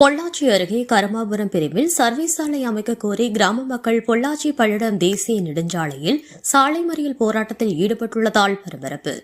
பொள்ளாச்சி அருகே கருமாபுரம் பிரிவில் சர்வீஸ் சாலை அமைக்க கோரி கிராம மக்கள் பொள்ளாச்சி பல்லடம் தேசிய நெடுஞ்சாலையில் சாலை மறியல் போராட்டத்தில் ஈடுபட்டுள்ளதால் பரபரப்பு.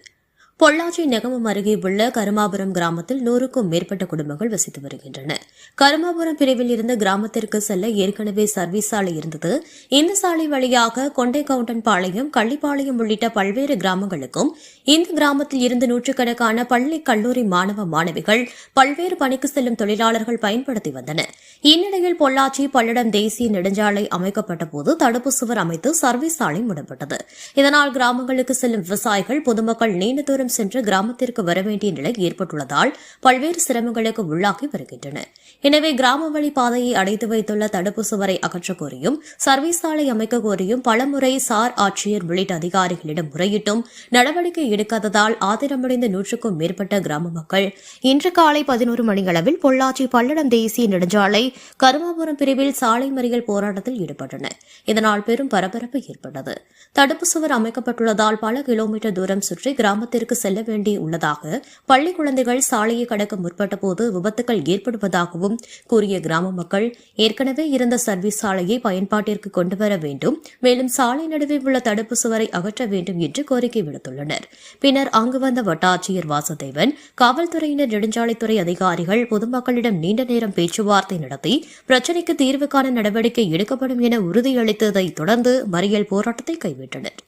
பொள்ளாச்சி நெகமம் அருகே உள்ள கருமாபுரம் கிராமத்தில் நூறுக்கும் மேற்பட்ட குடும்பங்கள் வசித்து வருகின்றன. கருமாபுரம் பிரிவில் இருந்து கிராமத்திற்கு செல்ல ஏற்கனவே சர்வீஸ் சாலை இருந்தது. இந்த சாலை வழியாக கொண்டைக்கவுண்டன் பாளையம் கள்ளிப்பாளையம் உள்ளிட்ட பல்வேறு கிராமங்களுக்கும் இந்த கிராமத்தில் இருந்து நூற்றுக்கணக்கான பள்ளி கல்லூரி மாணவ மாணவிகள் பல்வேறு பணிக்கு செல்லும் தொழிலாளர்கள் பயன்படுத்தி வந்தனர். இந்நிலையில் பொள்ளாச்சி பல்லடம் தேசிய நெடுஞ்சாலை அமைக்கப்பட்டபோது தடுப்பு சுவர் அமைத்து சர்வீஸ் சாலை மூடப்பட்டது. இதனால் கிராமங்களுக்கு செல்லும் விவசாயிகள் பொதுமக்கள் நீண்ட தூரம் சென்று கிராமத்திற்கு வர வேண்டிய நிலை ஏற்பட்டுள்ளதால் பல்வேறு சிரமங்களுக்கு உள்ளாகி வருகின்றன. எனவே கிராம வழி பாதையை அடைத்து வைத்துள்ள தடுப்பு சுவரை அகற்றக் கோரியும் சர்வீஸ் சாலை அமைக்க கோரியும் பலமுறை சார் ஆட்சியர் உள்ளிட்ட அதிகாரிகளிடம் முறையிட்டும் நடவடிக்கை எடுக்காததால் ஆத்திரமடைந்த நூற்றுக்கும் மேற்பட்ட கிராம மக்கள் இன்று காலை பதினோரு மணியளவில் பொள்ளாச்சி பல்லடம் தேசிய நெடுஞ்சாலை கருமாபுரம் பிரிவில் சாலை மறியல் போராட்டத்தில் ஈடுபட்டனர். இதனால் பெரும் பரபரப்பு ஏற்பட்டது. தடுப்பு சுவர் அமைக்கப்பட்டுள்ளதால் பல கிலோமீட்டர் தூரம் சுற்றி கிராமத்திற்கு செல்ல வேண்டி உள்ளதாக பள்ளி குழந்தைகள் சாலையை கடக்க முற்பட்டபோது விபத்துகள் ஏற்படுவதாகவும் கூறிய கிராம மக்கள் ஏற்கனவே இருந்த சர்வீஸ் சாலையை பயன்பாட்டிற்கு கொண்டுவர வேண்டும் மேலும் சாலை நடுவே உள்ள தடுப்பு சுவரை அகற்ற வேண்டும் என்று கோரிக்கை விடுத்துள்ளனர். பின்னர் அங்கு வந்த வட்டாட்சியர் வாசுதேவன் காவல்துறையினர் நெடுஞ்சாலைத்துறை அதிகாரிகள் பொதுமக்களிடம் நீண்ட நேரம் பேச்சுவார்த்தை நடத்தி பிரச்சினைக்கு தீர்வு காண நடவடிக்கை எடுக்கப்படும் என உறுதியளித்ததை தொடர்ந்து மறியல் போராட்டத்தை கைவிட்டனர்.